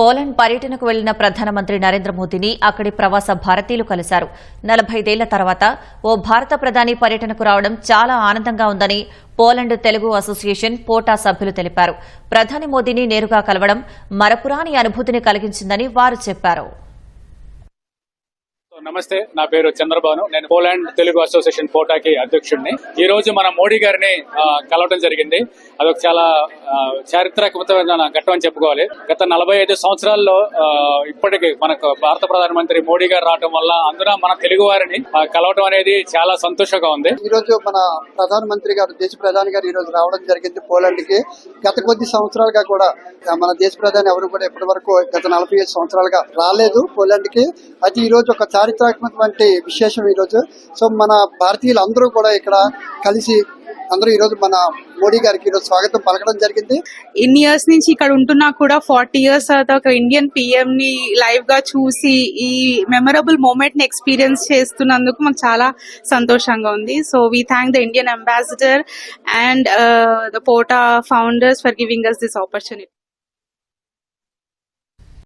Poland పర్యటనకు వెళ్ళిన ప్రధానమంత్రి నరేంద్ర మోదీని అక్కడి ప్రవాస భారతీయులు కలిశారు. నలభైదేళ్ళ తర్వాత ఓ భారత ప్రధాని పర్యటనకు రావడం చాలా ఆనందంగా ఉందని పోలాండ్ తెలుగు అసోసియేషన్ పోటా సభ్యులు తెలిపారు. ప్రధాని మోదీని నేరుగా కలవడం మరపురాని అనుభూతిని కలిగించిందని వారు చెప్పారు. నమస్తే నా పేరు చంద్రబాను. నేను పోలాండ్ తెలుగు అసోసియేషన్ పోటాకి అధ్యక్షుడిని. ఈ రోజు మన మోడీ గారిని కలవడం జరిగింది. అదొక చాలా ఆ, చారిత్రాత్మకమైన ఘట్టం అని చెప్పుకోవాలి. గత నలభై ఐదు సంవత్సరాల్లో ఇప్పటికి మనకు భారత ప్రధానమంత్రి మోడీ గారు రావడం వల్ల అందున మన తెలుగు వారిని కలవడం అనేది చాలా సంతోషంగా ఉంది. ఈ రోజు మన ప్రధానమంత్రి గారు దేశ ప్రధాని గారు ఈ రోజు రావడం జరిగింది పోలాండ్కి గత కొద్ది సంవత్సరాలుగా కూడా మన దేశ ప్రధాని ఎవరు కూడా ఇప్పటి వరకు గత నలభై ఐదు సంవత్సరాలుగా రాలేదు పోలాండ్కి అయితే ఈ రోజు ఒక చారిత్రాత్మకమైన విశేషం ఈ రోజు సో మన భారతీయులు అందరూ కూడా ఇక్కడ కలిసి అందరూ ఈ రోజు మన మోడీ గారికి ఈ రోజు స్వాగతం పలకడం జరిగింది. ఇన్ని ఇయర్స్ నుంచి ఇక్కడ ఉంటున్నా కూడా ఫార్టీ ఇయర్స్ తర్వాత ఒక ఇండియన్ పిఎం ని లైవ్గా చూసి ఈ మెమరబుల్ మూమెంట్ని ఎక్స్పీరియన్స్ చేస్తున్నందుకు మాకు చాలా సంతోషంగా ఉంది. So we thank the Indian ambassador and the Pota founders for giving us this opportunity